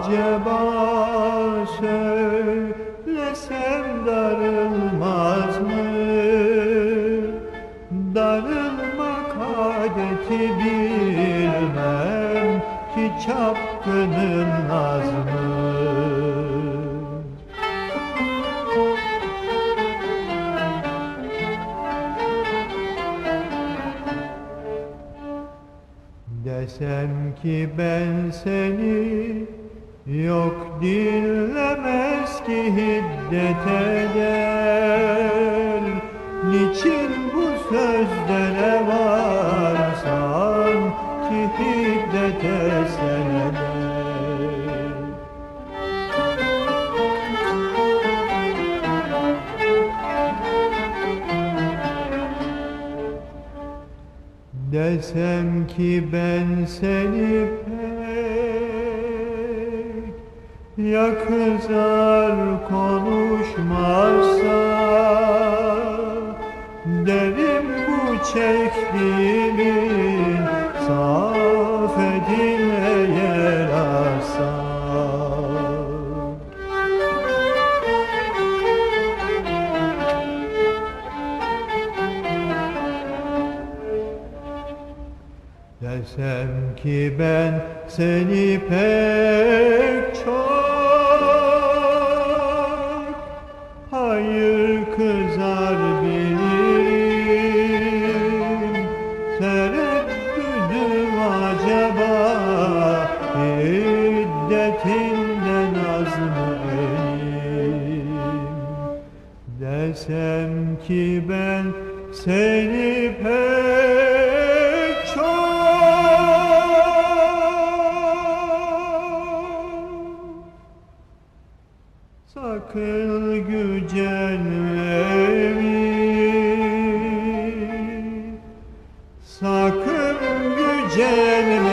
Acaba söylesem darılmaz mı? Darılmak adeti bilmem ki çapkının nazmı. Desem ki ben seni yok dinlemez ki hiddet eder. Niçin bu sözlere varsan ki hiddete sen eder? Desem ki ben seni pek Ya kızar konuşmazsa Derim bu çektiğimin Saf edilmeye rasa Desem ki ben seni pek çok Desem ki ben seni pek çok Sakın gücenme? Sakın gücenme